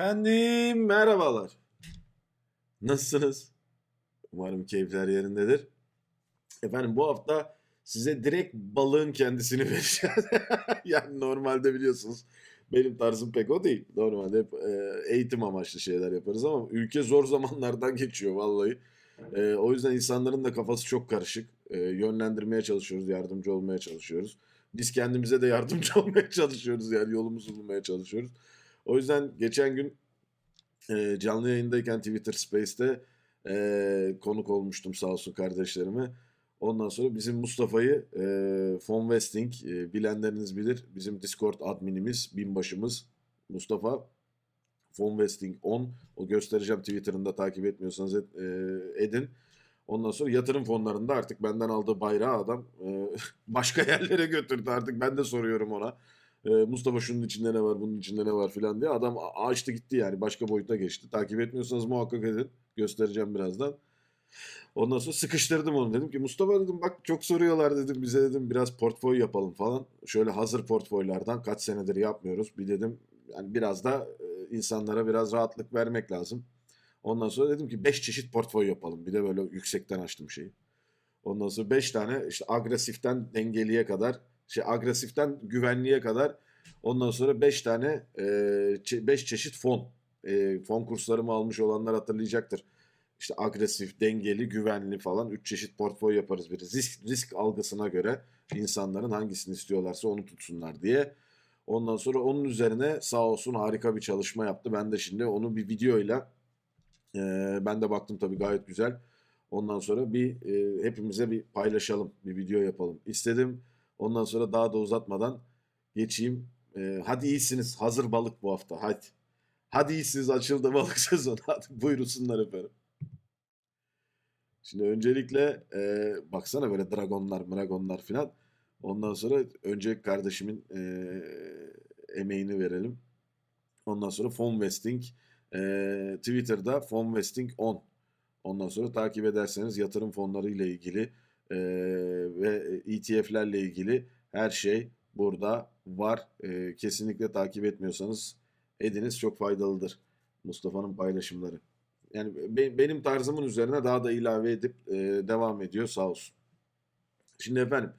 Efendim merhabalar. Nasılsınız? Umarım keyifler yerindedir. Efendim bu hafta size direkt balığın kendisini vereceğiz. yani normalde biliyorsunuz benim tarzım pek o değil. Normalde hep e, eğitim amaçlı şeyler yaparız ama ülke zor zamanlardan geçiyor vallahi. E, o yüzden insanların da kafası çok karışık. E, yönlendirmeye çalışıyoruz, yardımcı olmaya çalışıyoruz. Biz kendimize de yardımcı olmaya çalışıyoruz yani yolumuzu bulmaya çalışıyoruz. O yüzden geçen gün e, canlı yayındayken Twitter Space'te e, konuk olmuştum sağ olsun kardeşlerime. Ondan sonra bizim Mustafa'yı e, Von Westing e, bilenleriniz bilir. Bizim Discord adminimiz, binbaşımız Mustafa Von Westing 10. O göstereceğim Twitter'ında takip etmiyorsanız et- e, edin. Ondan sonra yatırım fonlarında artık benden aldığı bayrağı adam e, başka yerlere götürdü artık. Ben de soruyorum ona. E, Mustafa şunun içinde ne var, bunun içinde ne var filan diye. Adam açtı gitti yani başka boyuta geçti. Takip etmiyorsanız muhakkak edin. Göstereceğim birazdan. Ondan sonra sıkıştırdım onu. Dedim ki Mustafa dedim bak çok soruyorlar dedim. Bize dedim biraz portföy yapalım falan. Şöyle hazır portföylerden kaç senedir yapmıyoruz. Bir dedim yani biraz da e, insanlara biraz rahatlık vermek lazım. Ondan sonra dedim ki 5 çeşit portföy yapalım. Bir de böyle yüksekten açtım şeyi. Ondan sonra 5 tane işte agresiften dengeliye kadar, şey agresiften güvenliğe kadar ondan sonra 5 tane 5 çeşit fon. E, fon kurslarımı almış olanlar hatırlayacaktır. İşte agresif, dengeli, güvenli falan 3 çeşit portföy yaparız bir risk risk algısına göre insanların hangisini istiyorlarsa onu tutsunlar diye. Ondan sonra onun üzerine sağ olsun harika bir çalışma yaptı. Ben de şimdi onu bir videoyla e, ben de baktım tabii gayet güzel. Ondan sonra bir e, hepimize bir paylaşalım, bir video yapalım istedim. Ondan sonra daha da uzatmadan geçeyim. E, hadi iyisiniz, hazır balık bu hafta, hadi. Hadi iyisiniz, açıldı balık sezonu. Hadi buyursunlar efendim. Şimdi öncelikle e, baksana böyle dragonlar, dragonlar filan. Ondan sonra önce kardeşimin e, emeğini verelim. Ondan sonra Von Westing e, Twitter'da Von Westing 10. Ondan sonra takip ederseniz yatırım fonları ile ilgili e, ve ETF'lerle ilgili her şey burada var. E, kesinlikle takip etmiyorsanız ediniz çok faydalıdır Mustafa'nın paylaşımları. Yani be- benim tarzımın üzerine daha da ilave edip e, devam ediyor sağ olsun. Şimdi efendim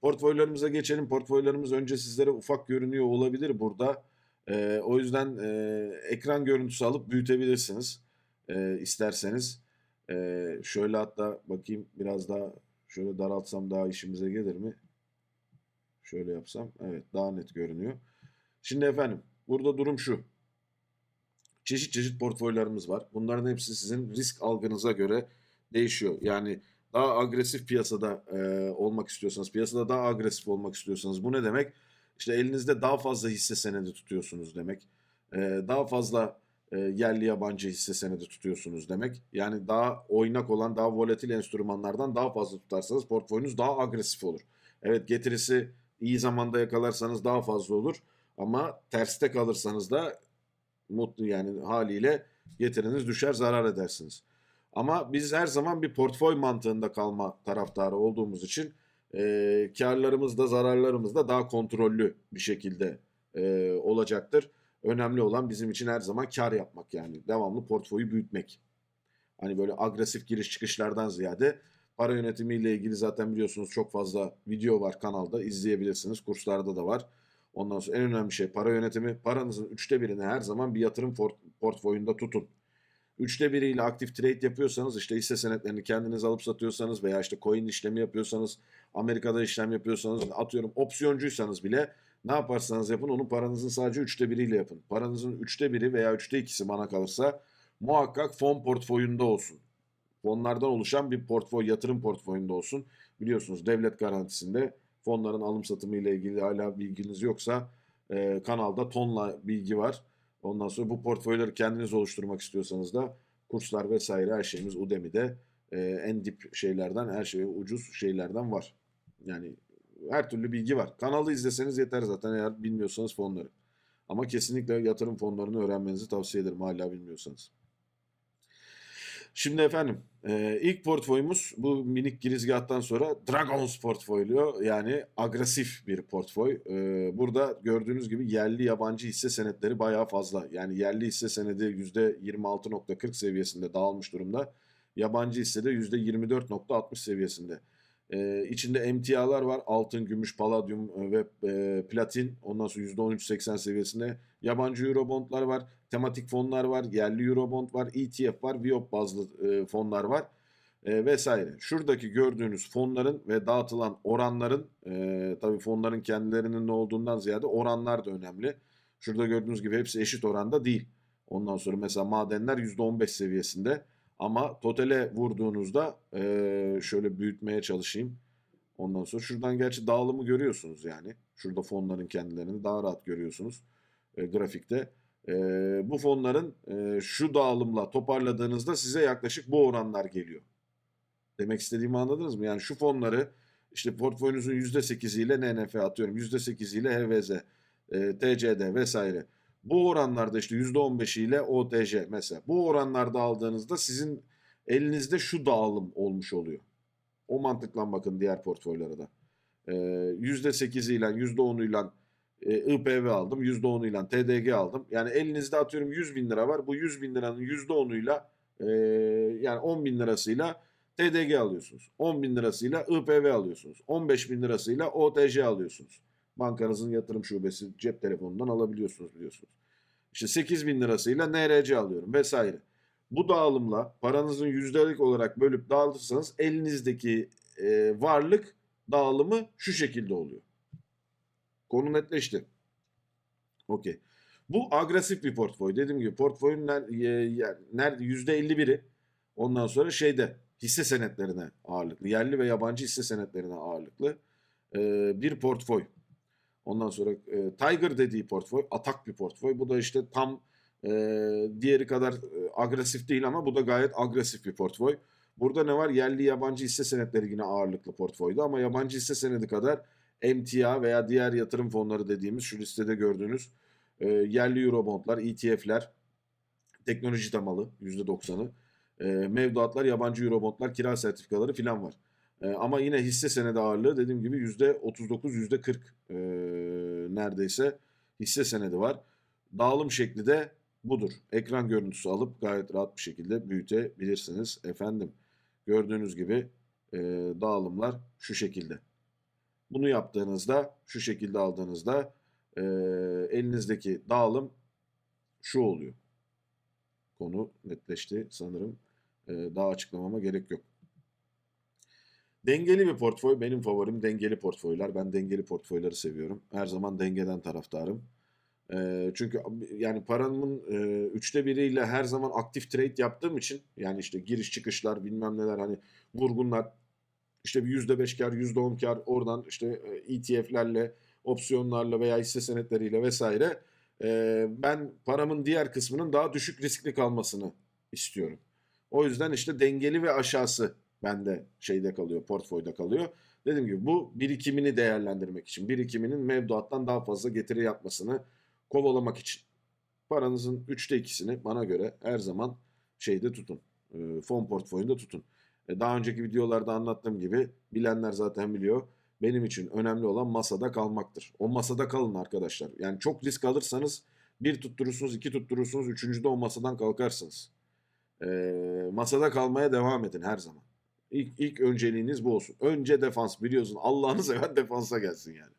portföylerimize geçelim. Portföylerimiz önce sizlere ufak görünüyor olabilir burada. E, o yüzden e, ekran görüntüsü alıp büyütebilirsiniz e, isterseniz. E, şöyle hatta bakayım biraz daha şöyle daraltsam daha işimize gelir mi? Şöyle yapsam evet daha net görünüyor. Şimdi efendim burada durum şu. Çeşit çeşit portföylerimiz var. Bunların hepsi sizin risk algınıza göre değişiyor. Yani daha agresif piyasada e, olmak istiyorsanız, piyasada daha agresif olmak istiyorsanız bu ne demek? İşte elinizde daha fazla hisse senedi tutuyorsunuz demek. E, daha fazla e, yerli yabancı hisse senedi tutuyorsunuz demek. Yani daha oynak olan, daha volatil enstrümanlardan daha fazla tutarsanız portföyünüz daha agresif olur. Evet getirisi iyi zamanda yakalarsanız daha fazla olur. Ama terste kalırsanız da mutlu yani haliyle getiriniz düşer zarar edersiniz. Ama biz her zaman bir portföy mantığında kalma taraftarı olduğumuz için e, karlarımız da zararlarımız da daha kontrollü bir şekilde e, olacaktır. Önemli olan bizim için her zaman kar yapmak yani devamlı portföyü büyütmek. Hani böyle agresif giriş çıkışlardan ziyade para yönetimiyle ilgili zaten biliyorsunuz çok fazla video var kanalda izleyebilirsiniz. Kurslarda da var. Ondan sonra en önemli şey para yönetimi. Paranızın üçte birini her zaman bir yatırım portföyünde tutun. Üçte biriyle aktif trade yapıyorsanız işte hisse senetlerini kendiniz alıp satıyorsanız veya işte coin işlemi yapıyorsanız Amerika'da işlem yapıyorsanız atıyorum opsiyoncuysanız bile ne yaparsanız yapın onun paranızın sadece üçte biriyle yapın. Paranızın üçte biri veya üçte ikisi bana kalırsa muhakkak fon portföyünde olsun. Fonlardan oluşan bir portföy, yatırım portföyünde olsun. Biliyorsunuz devlet garantisinde fonların alım satımı ile ilgili hala bilginiz yoksa e, kanalda tonla bilgi var. Ondan sonra bu portföyleri kendiniz oluşturmak istiyorsanız da kurslar vesaire her şeyimiz Udemy'de e, en dip şeylerden her şey ucuz şeylerden var. Yani her türlü bilgi var. Kanalı izleseniz yeter zaten eğer bilmiyorsanız fonları. Ama kesinlikle yatırım fonlarını öğrenmenizi tavsiye ederim hala bilmiyorsanız. Şimdi efendim e, ilk portföyümüz bu minik girizgahtan sonra Dragons portfolyo yani agresif bir portföy. E, burada gördüğünüz gibi yerli yabancı hisse senetleri bayağı fazla. Yani yerli hisse senedi %26.40 seviyesinde dağılmış durumda. Yabancı hisse de %24.60 seviyesinde. E, içinde emtialar var. Altın, gümüş, paladyum e, ve e, platin. Ondan sonra %13.80 seviyesinde. Yabancı eurobondlar var. Tematik fonlar var. Yerli eurobond var. ETF var. Viyop bazlı e, fonlar var. E, vesaire. Şuradaki gördüğünüz fonların ve dağıtılan oranların e, tabii fonların kendilerinin ne olduğundan ziyade oranlar da önemli. Şurada gördüğünüz gibi hepsi eşit oranda değil. Ondan sonra mesela madenler %15 seviyesinde. Ama totale vurduğunuzda e, şöyle büyütmeye çalışayım. Ondan sonra şuradan gerçi dağılımı görüyorsunuz yani. Şurada fonların kendilerini daha rahat görüyorsunuz e, grafikte. E, bu fonların e, şu dağılımla toparladığınızda size yaklaşık bu oranlar geliyor. Demek istediğimi anladınız mı? Yani şu fonları işte portföyünüzün %8'iyle NNF atıyorum. %8'iyle HVZ, e, TCD vesaire. Bu oranlarda işte %15 ile OTJ mesela. Bu oranlarda aldığınızda sizin elinizde şu dağılım olmuş oluyor. O mantıkla bakın diğer portföylere de. Ee, %8 ile %10 ile IPV aldım. %10 ile TDG aldım. Yani elinizde atıyorum 100 bin lira var. Bu 100 bin liranın %10'uyla e, yani 10 bin lirasıyla TDG alıyorsunuz. 10 bin lirasıyla IPV alıyorsunuz. 15 bin lirasıyla OTJ alıyorsunuz. Bankanızın yatırım şubesi cep telefonundan alabiliyorsunuz biliyorsunuz. İşte 8 bin lirasıyla NRC alıyorum vesaire. Bu dağılımla paranızın yüzdelik olarak bölüp dağıtırsanız elinizdeki e, varlık dağılımı şu şekilde oluyor. Konu netleşti. Okey. Bu agresif bir portföy. Dediğim gibi portföyün nerede %51'i ondan sonra şeyde hisse senetlerine ağırlıklı. Yerli ve yabancı hisse senetlerine ağırlıklı e, bir portföy. Ondan sonra e, Tiger dediği portföy atak bir portföy. Bu da işte tam e, diğeri kadar e, agresif değil ama bu da gayet agresif bir portföy. Burada ne var? Yerli yabancı hisse senetleri yine ağırlıklı portföyde ama yabancı hisse senedi kadar emtia veya diğer yatırım fonları dediğimiz şu listede gördüğünüz e, yerli eurobondlar, ETF'ler, teknoloji temalı %90'ı, e, mevduatlar, yabancı eurobondlar, kira sertifikaları filan var. E, ama yine hisse senedi ağırlığı dediğim gibi %39, %40 e, neredeyse hisse senedi var. Dağılım şekli de budur. Ekran görüntüsü alıp gayet rahat bir şekilde büyütebilirsiniz efendim. Gördüğünüz gibi e, dağılımlar şu şekilde. Bunu yaptığınızda, şu şekilde aldığınızda e, elinizdeki dağılım şu oluyor. Konu netleşti sanırım. E, daha açıklamama gerek yok. Dengeli bir portföy. Benim favorim dengeli portföyler. Ben dengeli portföyleri seviyorum. Her zaman dengeden taraftarım. E, çünkü yani paramın e, üçte biriyle her zaman aktif trade yaptığım için yani işte giriş çıkışlar bilmem neler hani vurgunlar işte bir yüzde beş kar, yüzde on kar oradan işte ETF'lerle, opsiyonlarla veya hisse senetleriyle vesaire e, ben paramın diğer kısmının daha düşük riskli kalmasını istiyorum. O yüzden işte dengeli ve aşağısı bende şeyde kalıyor, portföyde kalıyor. Dediğim gibi bu birikimini değerlendirmek için, birikiminin mevduattan daha fazla getiri yapmasını kovalamak için. Paranızın üçte ikisini bana göre her zaman şeyde tutun, fon portföyünde tutun. E, daha önceki videolarda anlattığım gibi bilenler zaten biliyor. Benim için önemli olan masada kalmaktır. O masada kalın arkadaşlar. Yani çok risk alırsanız bir tutturursunuz, iki tutturursunuz, üçüncüde o masadan kalkarsınız. E, masada kalmaya devam edin her zaman. İlk, ilk önceliğiniz bu olsun. Önce defans biliyorsun. Allah'ını seven defansa gelsin yani.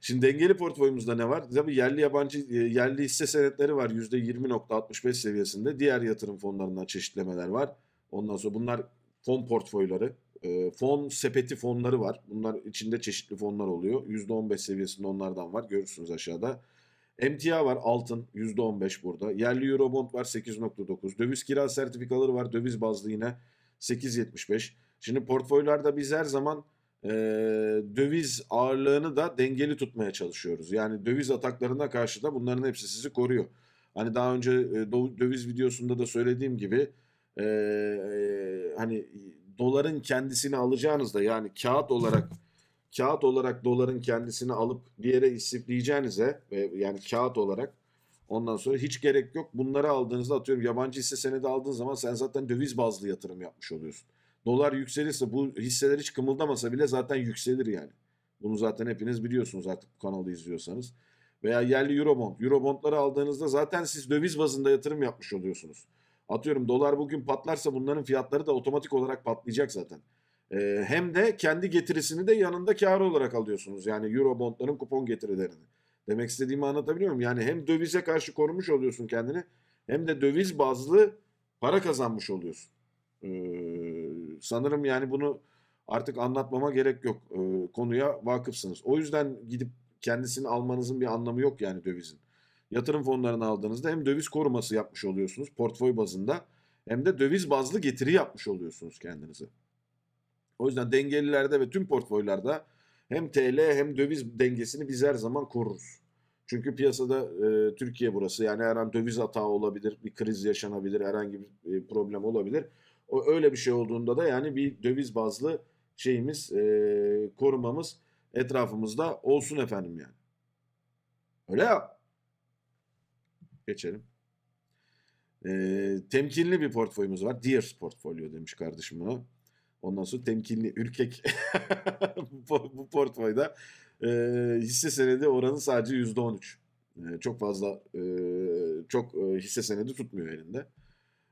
Şimdi dengeli portföyümüzde ne var? Tabii yerli yabancı yerli hisse senetleri var %20.65 seviyesinde. Diğer yatırım fonlarından çeşitlemeler var. Ondan sonra bunlar fon portföyleri. Fon sepeti fonları var. Bunlar içinde çeşitli fonlar oluyor. %15 seviyesinde onlardan var. Görürsünüz aşağıda. Emtia var altın %15 burada. Yerli Eurobond var 8.9. Döviz kira sertifikaları var döviz bazlı yine 8.75. Şimdi portföylerde biz her zaman e, döviz ağırlığını da dengeli tutmaya çalışıyoruz. Yani döviz ataklarına karşı da bunların hepsi sizi koruyor. Hani daha önce e, döviz videosunda da söylediğim gibi e, e, hani doların kendisini alacağınızda yani kağıt olarak kağıt olarak doların kendisini alıp bir yere istifleyeceğinize ve yani kağıt olarak Ondan sonra hiç gerek yok. Bunları aldığınızda atıyorum yabancı hisse senedi aldığın zaman sen zaten döviz bazlı yatırım yapmış oluyorsun. Dolar yükselirse bu hisseler hiç kımıldamasa bile zaten yükselir yani. Bunu zaten hepiniz biliyorsunuz artık bu kanalı izliyorsanız. Veya yerli Eurobond. Eurobondları aldığınızda zaten siz döviz bazında yatırım yapmış oluyorsunuz. Atıyorum dolar bugün patlarsa bunların fiyatları da otomatik olarak patlayacak zaten. Ee, hem de kendi getirisini de yanında kar olarak alıyorsunuz. Yani Eurobondların kupon getirilerini. Demek istediğimi anlatabiliyor muyum? Yani hem dövize karşı korumuş oluyorsun kendini hem de döviz bazlı para kazanmış oluyorsun. Ee, sanırım yani bunu artık anlatmama gerek yok. Ee, konuya vakıfsınız. O yüzden gidip kendisini almanızın bir anlamı yok yani dövizin. Yatırım fonlarını aldığınızda hem döviz koruması yapmış oluyorsunuz portföy bazında hem de döviz bazlı getiri yapmış oluyorsunuz kendinize. O yüzden dengelilerde ve tüm portföylerde hem TL hem döviz dengesini biz her zaman koruruz. Çünkü piyasada e, Türkiye burası yani her an döviz hata olabilir, bir kriz yaşanabilir, herhangi bir e, problem olabilir. O öyle bir şey olduğunda da yani bir döviz bazlı şeyimiz, e, korumamız etrafımızda olsun efendim yani. Öyle ya. Geçelim. E, temkinli bir portföyümüz var. Deers portfolyo demiş kardeşim buna. Ondan sonra temkinli, ürkek bu, portföyde e, hisse senedi oranı sadece yüzde on üç. E, Çok fazla e, çok e, hisse senedi tutmuyor elinde.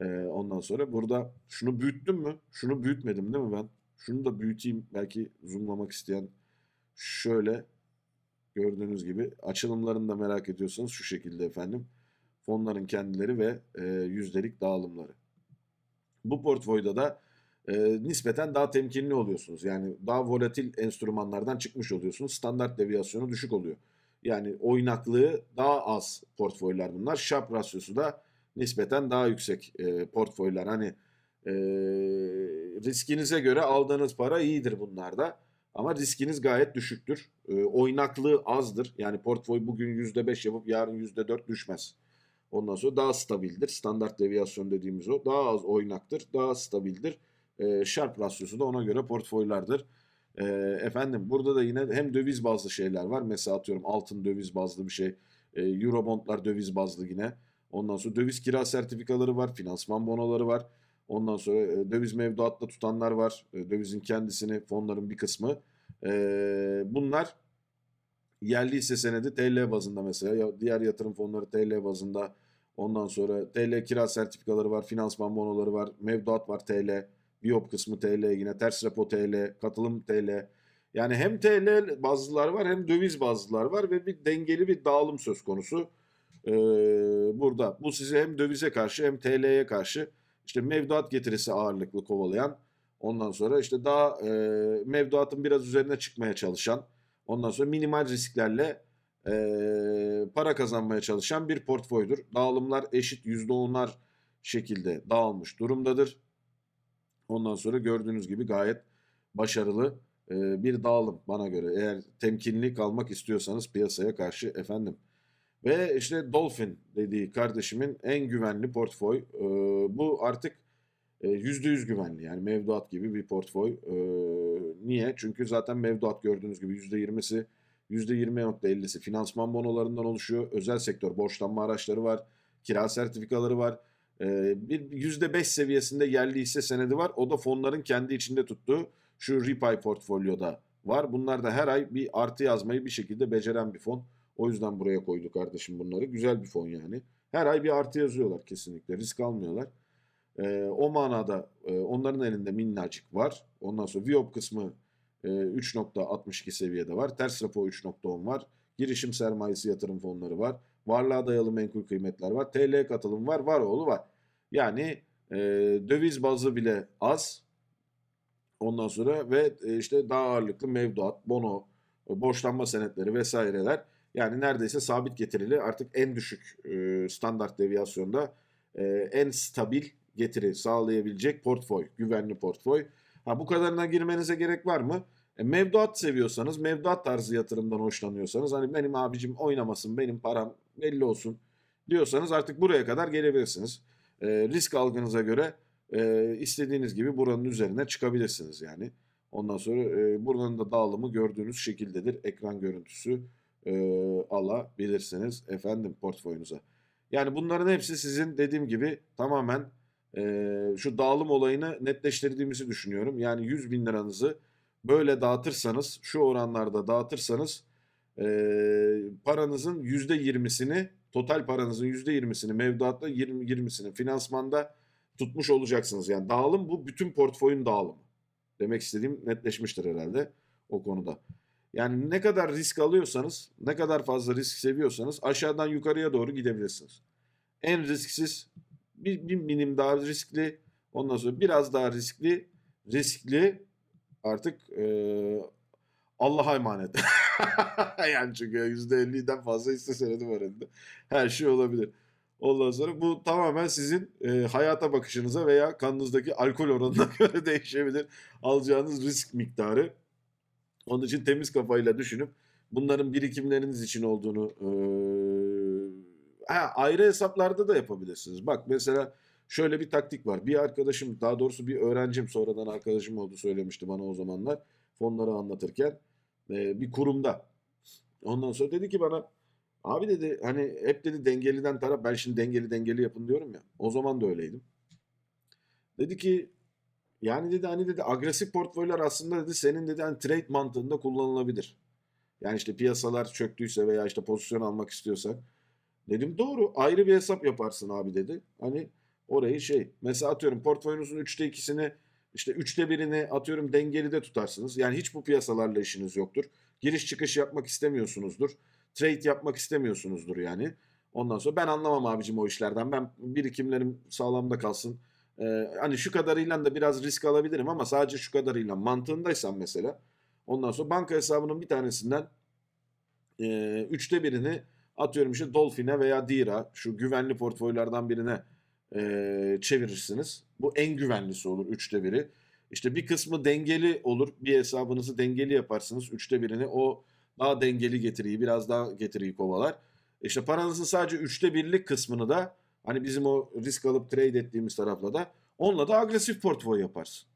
E, ondan sonra burada şunu büyüttüm mü? Şunu büyütmedim değil mi ben? Şunu da büyüteyim. Belki zoomlamak isteyen şöyle gördüğünüz gibi açılımlarını da merak ediyorsanız şu şekilde efendim. Fonların kendileri ve e, yüzdelik dağılımları. Bu portföyde da e, nispeten daha temkinli oluyorsunuz. Yani daha volatil enstrümanlardan çıkmış oluyorsunuz. Standart deviyasyonu düşük oluyor. Yani oynaklığı daha az portföyler bunlar. Sharp rasyosu da nispeten daha yüksek e, portföyler. Hani e, riskinize göre aldığınız para iyidir bunlarda. Ama riskiniz gayet düşüktür. E, oynaklığı azdır. Yani portföy bugün %5 yapıp yarın %4 düşmez. Ondan sonra daha stabildir. Standart deviyasyon dediğimiz o. Daha az oynaktır. Daha stabildir. E, Sharp rasyosu da ona göre portföylerdir. E, efendim burada da yine hem döviz bazlı şeyler var. Mesela atıyorum altın döviz bazlı bir şey. E, Eurobondlar döviz bazlı yine. Ondan sonra döviz kira sertifikaları var. Finansman bonoları var. Ondan sonra e, döviz mevduatta tutanlar var. E, dövizin kendisini fonların bir kısmı. E, bunlar yerli hisse senedi TL bazında mesela. Ya, diğer yatırım fonları TL bazında. Ondan sonra TL kira sertifikaları var. Finansman bonoları var. Mevduat var TL. Biop kısmı TL yine. Ters repo TL. Katılım TL. Yani hem TL bazlılar var hem döviz bazlılar var ve bir dengeli bir dağılım söz konusu. Ee, burada bu sizi hem dövize karşı hem TL'ye karşı işte mevduat getirisi ağırlıklı kovalayan ondan sonra işte daha e, mevduatın biraz üzerine çıkmaya çalışan ondan sonra minimal risklerle e, para kazanmaya çalışan bir portföydür. Dağılımlar eşit %10'lar şekilde dağılmış durumdadır. Ondan sonra gördüğünüz gibi gayet başarılı e, bir dağılım bana göre. Eğer temkinli kalmak istiyorsanız piyasaya karşı efendim. Ve işte Dolphin dediği kardeşimin en güvenli portföy. E, bu artık e, %100 güvenli yani mevduat gibi bir portföy. E, niye? Çünkü zaten mevduat gördüğünüz gibi %20'si %20.50'si finansman bonolarından oluşuyor. Özel sektör borçlanma araçları var. Kira sertifikaları var. E, bir %5 seviyesinde yerli hisse senedi var. O da fonların kendi içinde tuttuğu şu Ripay portfolyoda var. Bunlar da her ay bir artı yazmayı bir şekilde beceren bir fon. O yüzden buraya koydu kardeşim bunları. Güzel bir fon yani. Her ay bir artı yazıyorlar kesinlikle. Risk almıyorlar. Ee, o manada e, onların elinde minnacık var. Ondan sonra Viop kısmı e, 3.62 seviyede var. Ters repo 3.10 var. Girişim sermayesi yatırım fonları var. Varlığa dayalı menkul kıymetler var. TL katılım var. Var oğlu var. Yani e, döviz bazı bile az. Ondan sonra ve e, işte daha ağırlıklı mevduat, bono, e, borçlanma senetleri vesaireler. Yani neredeyse sabit getirili artık en düşük e, standart deviyasyonda e, en stabil getiri sağlayabilecek portföy, güvenli portföy. Ha bu kadarına girmenize gerek var mı? E, mevduat seviyorsanız, mevduat tarzı yatırımdan hoşlanıyorsanız hani benim abicim oynamasın, benim param belli olsun diyorsanız artık buraya kadar gelebilirsiniz. E, risk algınıza göre e, istediğiniz gibi buranın üzerine çıkabilirsiniz yani. Ondan sonra e, buranın da dağılımı gördüğünüz şekildedir. Ekran görüntüsü e, alabilirsiniz efendim portföyünüze. Yani bunların hepsi sizin dediğim gibi tamamen eee, şu dağılım olayını netleştirdiğimizi düşünüyorum. Yani 100 bin liranızı böyle dağıtırsanız, şu oranlarda dağıtırsanız eee, paranızın %20'sini, total paranızın %20'sini mevduatta, 20, 20'sini finansmanda tutmuş olacaksınız. Yani dağılım bu bütün portföyün dağılımı. Demek istediğim netleşmiştir herhalde o konuda. Yani ne kadar risk alıyorsanız, ne kadar fazla risk seviyorsanız aşağıdan yukarıya doğru gidebilirsiniz. En risksiz, bir, bir minim daha riskli, ondan sonra biraz daha riskli, riskli artık eee, Allah'a emanet. yani çünkü %50'den fazla hisse senedi var elinde. Her şey olabilir. Ondan sonra bu tamamen sizin e, hayata bakışınıza veya kanınızdaki alkol oranına göre değişebilir. Alacağınız risk miktarı. Onun için temiz kafayla düşünüp bunların birikimleriniz için olduğunu e, ha, ayrı hesaplarda da yapabilirsiniz. Bak mesela şöyle bir taktik var. Bir arkadaşım daha doğrusu bir öğrencim sonradan arkadaşım oldu söylemişti bana o zamanlar fonları anlatırken e, bir kurumda. Ondan sonra dedi ki bana abi dedi hani hep dedi dengeliden taraf ben şimdi dengeli dengeli yapın diyorum ya. O zaman da öyleydim. Dedi ki yani dedi hani dedi agresif portföyler aslında dedi senin dedi hani trade mantığında kullanılabilir. Yani işte piyasalar çöktüyse veya işte pozisyon almak istiyorsak. Dedim doğru ayrı bir hesap yaparsın abi dedi. Hani orayı şey mesela atıyorum portföyünüzün üçte ikisini işte üçte birini atıyorum dengeli de tutarsınız. Yani hiç bu piyasalarla işiniz yoktur. Giriş çıkış yapmak istemiyorsunuzdur. Trade yapmak istemiyorsunuzdur yani. Ondan sonra ben anlamam abicim o işlerden. Ben birikimlerim sağlamda kalsın. Ee, hani şu kadarıyla da biraz risk alabilirim ama sadece şu kadarıyla mantığındaysam mesela. Ondan sonra banka hesabının bir tanesinden e, üçte birini atıyorum işte Dolphin'e veya Dira şu güvenli portföylerden birine e, çevirirsiniz. Bu en güvenlisi olur üçte biri. İşte bir kısmı dengeli olur. Bir hesabınızı dengeli yaparsınız. Üçte birini o daha dengeli getiriyi biraz daha getiriyi kovalar. İşte paranızın sadece üçte birlik kısmını da hani bizim o risk alıp trade ettiğimiz tarafla da onunla da agresif portföy yaparsın.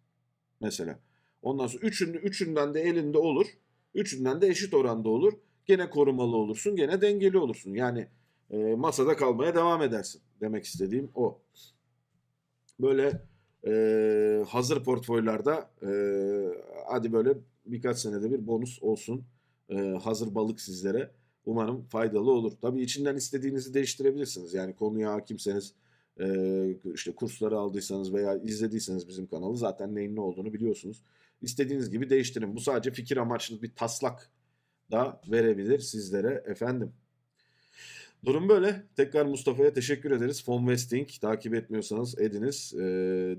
Mesela. Ondan sonra üçün, üçünden de elinde olur. Üçünden de eşit oranda olur. Gene korumalı olursun. Gene dengeli olursun. Yani e, masada kalmaya devam edersin. Demek istediğim o. Böyle e, hazır portföylerde e, hadi böyle birkaç senede bir bonus olsun. E, hazır balık sizlere. Umarım faydalı olur. Tabii içinden istediğinizi değiştirebilirsiniz. Yani konuya hakimseniz e, işte kursları aldıysanız veya izlediyseniz bizim kanalı zaten neyin ne olduğunu biliyorsunuz. İstediğiniz gibi değiştirin. Bu sadece fikir amaçlı bir taslak da verebilir sizlere efendim. Durum böyle. Tekrar Mustafa'ya teşekkür ederiz. Fon Vesting takip etmiyorsanız ediniz. Ee,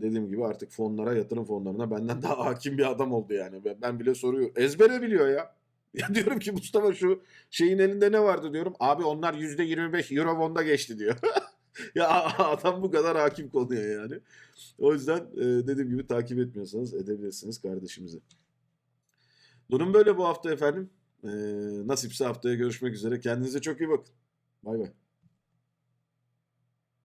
dediğim gibi artık fonlara, yatırım fonlarına benden daha hakim bir adam oldu yani. Ben- bile soruyor. Ezbere biliyor ya. Ya diyorum ki Mustafa şu şeyin elinde ne vardı diyorum. Abi onlar %25 Eurobond'a geçti diyor. ya adam bu kadar hakim konuya yani. O yüzden e, dediğim gibi takip etmiyorsanız edebilirsiniz kardeşimizi. Durum böyle bu hafta efendim. Ee, nasipse haftaya görüşmek üzere. Kendinize çok iyi bakın. Bay bay.